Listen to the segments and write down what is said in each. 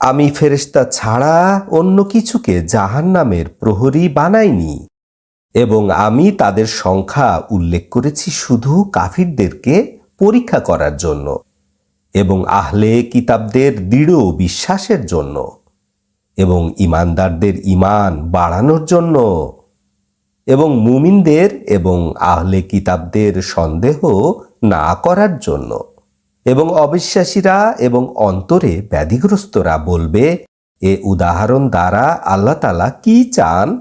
আমি ফেরেশতা ছাড়া অন্য কিছুকে জাহান্নামের প্রহরী বানাইনি। এবং আমি তাদের সংখ্যা উল্লেখ করেছি শুধু কাফিরদেরকে পরীক্ষা করার জন্য এবং আহলে কিতাবদের দৃঢ় বিশ্বাসের জন্য এবং ইমানদারদের ইমান বাড়ানোর জন্য এবং মুমিনদের এবং আহলে কিতাবদের সন্দেহ না করার জন্য। এবং অবিশ্বাসীরা এবং অন্তরে ব্যাধিগ্রস্তরা বলবে, এ উদাহরণ দ্বারা আল্লাহ তালা কি চান?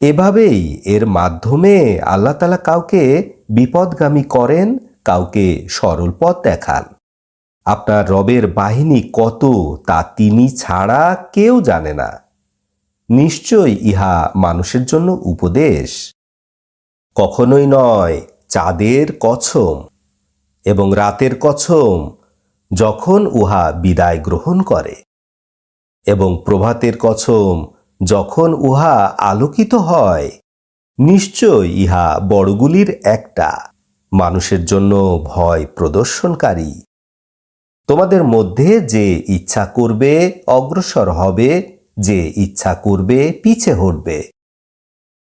এভাবেই এর মাধ্যমে আল্লাহ তালা কাউকে বিপদগামী করেন, কাউকে সরল পথ দেখান। আপনার রবের বাহিনী কত তা তিনি ছাড়া কেউ জানে না। নিশ্চয় ইহা মানুষের জন্য উপদেশ। কখনোই নয়, চাঁদের কছম। এবং রাতের কছম যখন উহা বিদায় গ্রহণ করে। এবং প্রভাতের কছম যখন উহা আলোকিত হয়, নিশ্চয় ইহা বড়গুলির একটা। মানুষের জন্য ভয় প্রদর্শনকারী। তোমাদের মধ্যে যে ইচ্ছা করবে, অগ্রসর হবে, যে ইচ্ছা করবে, পিছে হটবে।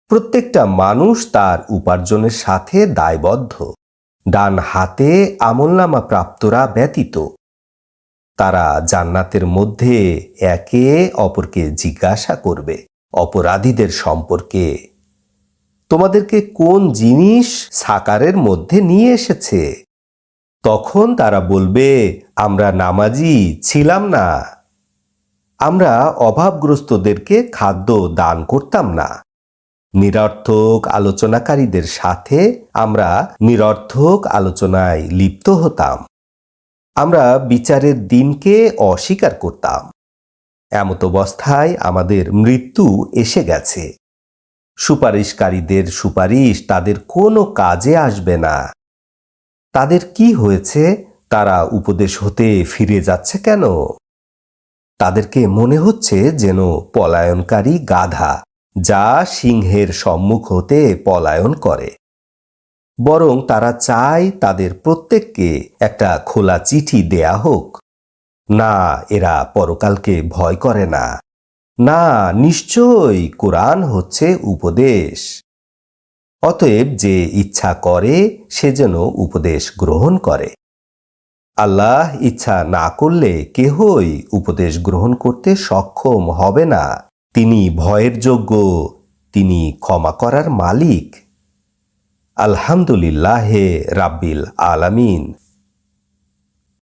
প্রত্যেকটা মানুষ তার উপার্জনের সাথে দায়বদ্ধ। ডান হাতে আমলনামা প্রাপ্তরা ব্যতীত। তারা জান্নাতের মধ্যে একে অপরকে জিজ্ঞাসা করবে, অপরাধীদের সম্পর্কে। তোমাদেরকে কোন জিনিস সাকারের মধ্যে নিয়ে এসেছে? তখন তারা বলবে, আমরা নামাজি ছিলাম না। আমরা অভাবগ্রস্তদেরকে খাদ্য দান করতাম না। নিরর্থক আলোচনাকারীদের সাথে আমরা নিরর্থক আলোচনায় লিপ্ত হতাম। আমরা বিচারের দিনকে অস্বীকার করতাম। এমত অবস্থায় আমাদের মৃত্যু এসে গেছে। সুপারিশকারীদের সুপারিশ তাদের কোনো কাজে আসবে না। তাদের কি হয়েছে, তারা উপদেশ হতে ফিরে যাচ্ছে কেন? তাদেরকে মনে হচ্ছে যেন পলায়নকারী গাধা। যা সিংহের সম্মুখ হতে পলায়ন করে। বরং তারা চায় তাদের প্রত্যেককে একটা খোলা চিঠি দেয়া হোক। না, এরা পরকালকে ভয় করে না। না, নিশ্চয়ই কোরআন হচ্ছে উপদেশ। অতএব যে ইচ্ছা করে, সে যেন উপদেশ গ্রহণ করে। আল্লাহ ইচ্ছা না করলে কেহই উপদেশ গ্রহণ করতে সক্ষম হবে না। তিনি ভয়ের যোগ্য তিনি ক্ষমা করার মালিক। আলহামদুলিল্লাহে রাব্বিল আলামিন।